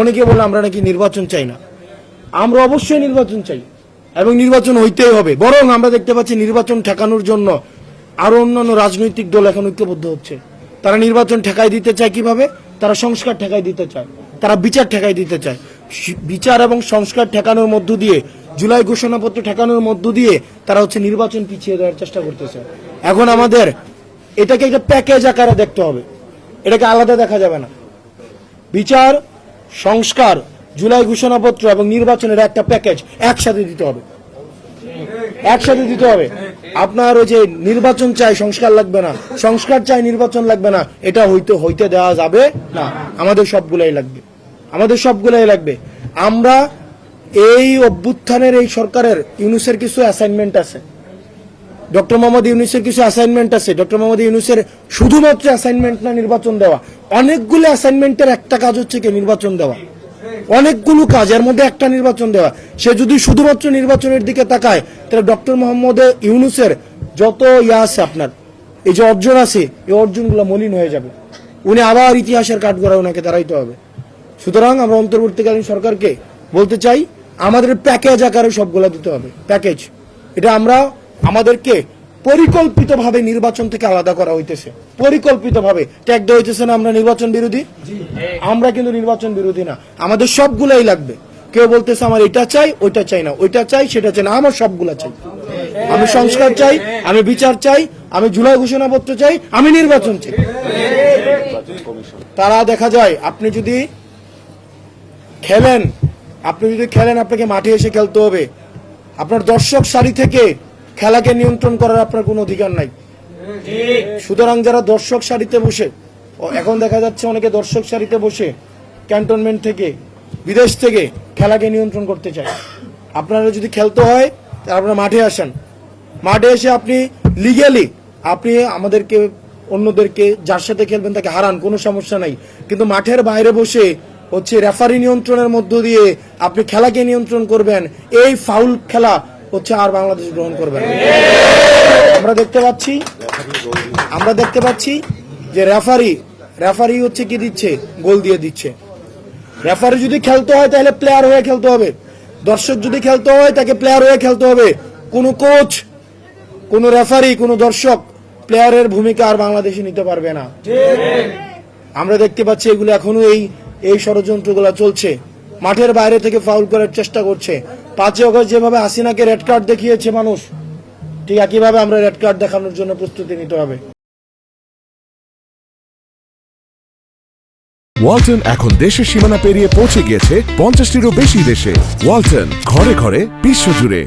অনেকে বলে আমরা নাকি নির্বাচন চাই না। আমরা অবশ্যই নির্বাচন চাই এবং নির্বাচন হইতেই হবে। বরং আমরা দেখতে পাচ্ছি নির্বাচন ঠেকানোর জন্য আরও অন্যান্য রাজনৈতিক দল এখন ঐক্যবদ্ধ হচ্ছে। তারা নির্বাচন ঠেকাই দিতে চায় কীভাবে? তারা সংস্কার ঠেকাই দিতে চায়। তারা বিচার ঠেকাই দিতে চায়। বিচার এবং সংস্কার ঠেকানোর মধ্য দিয়ে, জুলাই ঘোষণাপত্র ঠেকানোর মধ্য দিয়ে তারা হচ্ছে নির্বাচন পিছিয়ে দেওয়ার চেষ্টা করতেছে। এখন আমাদের এটাকে একটা প্যাকেজ আকারে দেখতে হবে। এটাকে আলাদা দেখা যাবে না। বিচার সংস্কার, জুলাই ঘোষণাপত্র এবং নির্বাচনের একটা প্যাকেজ একসাথে দিতে হবে। একসাথে দিতে হবে। আপনার ওই যে নির্বাচন চাই, সংস্কার লাগবে না। সংস্কার চাই, নির্বাচন লাগবে না। এটা হইতে হইতে দেওয়া যাবে না। আমাদের সবগুলাই লাগবে। আমাদের সবগুলাই লাগবে। আমরা এই অভ্যুত্থানের এই সরকারের, ইউনুসের কিছু অ্যাসাইনমেন্ট আছে। ডক্টর মোহাম্মদ ইউনুসের কিছু অ্যাসাইনমেন্ট আছে। ডক্টর মোহাম্মদ ইউনুসের শুধুমাত্র অ্যাসাইনমেন্ট না, নির্বাচন দেওয়া। অনেকগুলো অ্যাসাইনমেন্টের একটা কাজ হচ্ছে কি? নির্বাচন দেওয়া। অনেকগুলো কাজ, এর মধ্যে একটা নির্বাচন দেওয়া। সে যদি শুধুমাত্র নির্বাচনের দিকে তাকায়, তাহলে ডক্টর মোহাম্মদ ইউনুসের যত ইয়া আছে আপনার, এই যে অর্জন আছে, এই অর্জনগুলো মলিন হয়ে যাবে। উনি আবার ইতিহাসের কাঠগড়ায় ওনাকে দাঁড়াইতে হবে। সুতরাং আমরা অন্তর্বর্তীকালীন সরকারকে বলতে চাই, আমাদের প্যাকেজ আকারে সবগুলো দিতে হবে। প্যাকেজ এটা আমরা আমাদেরকে পরিকল্পিতভাবে নির্বাচন থেকে আলাদা করা হইতেছে। পরিকল্পিতভাবে। ট্যাগ দেওয়া হইতেছে না আমরা নির্বাচন বিরোধী? আমরা কিন্তু নির্বাচন বিরোধী না। আমাদের সবগুলাই লাগবে। কেউ বলতেছে আমার এটা চাই ওইটা চাই না। ওইটা চাই সেটা চাই না। আমার সবগুলা চাই। আমি সংস্কার চাই আমি বিচার চাই আমি জুলাই ঘোষণাপত্র চাই আমি নির্বাচন চাই। তারা দেখা যায় আপনি যদি খেলেন আপনি যদি খেলেন আপনাকে মাঠে এসে খেলতে হবে। আপনার দর্শক সারি থেকে খেলাকে নিয়ন্ত্রণ করার আপনার কোনো অধিকার নাই। সুতরাং যারা দর্শক সারিতে বসে এখন দেখা যাচ্ছে অনেকে দর্শক সারিতে বসে ক্যান্টনমেন্ট থেকে, বিদেশ থেকে খেলাকে নিয়ন্ত্রণ করতে চায়। আপনারা যদি খেলতে হয়, তাহলে আপনারা মাঠে আসেন। মাঠে এসে আপনি লিগালি আপনি আমাদেরকে, অন্যদেরকে যার সাথে খেলবেন তাকে হারান, কোনো সমস্যা নাই। কিন্তু মাঠের বাইরে বসে হচ্ছে রেফারি নিয়ন্ত্রণের মধ্য দিয়ে আপনি খেলাকে নিয়ন্ত্রণ করবেন, এই ফাউল খেলা হচ্ছে আর বাংলাদেশ গ্রহণ করবে না। আমরা দেখতে পাচ্ছি, আমরা দেখতে পাচ্ছি যে রেফারি রেফারি হচ্ছে কি দিচ্ছে? গোল দিয়ে দিচ্ছে। রেফারি যদি খেলতে হয় তাহলে প্লেয়ার হয়ে খেলতে হবে। দর্শক যদি খেলতে হয় তাকে প্লেয়ার হয়ে খেলতে হবে। কোনো কোচ কোনো রেফারি কোনো দর্শক প্লেয়ারের ভূমিকা আর বাংলাদেশে নিতে পারবে না। আমরা দেখতে পাচ্ছি এগুলো এখনও এই এই ষড়যন্ত্রগুলো চলছে। মাঠের বাইরে থেকে ফাউল করার চেষ্টা করছে। পাঁচই অগস্ট যেভাবে হাসিনাকে রেড কার্ড দেখিয়েছে মানুষ, ঠিক একইভাবে আমরা রেড কার্ড দেখানোর জন্য প্রস্তুতি নিতে হবে। ওয়ালটন এখন দেশের সীমানা পেরিয়ে পৌঁছে গিয়েছে পঞ্চাশটিরও বেশি দেশে। ওয়ালটন ঘরে ঘরে বিশ্বজুড়ে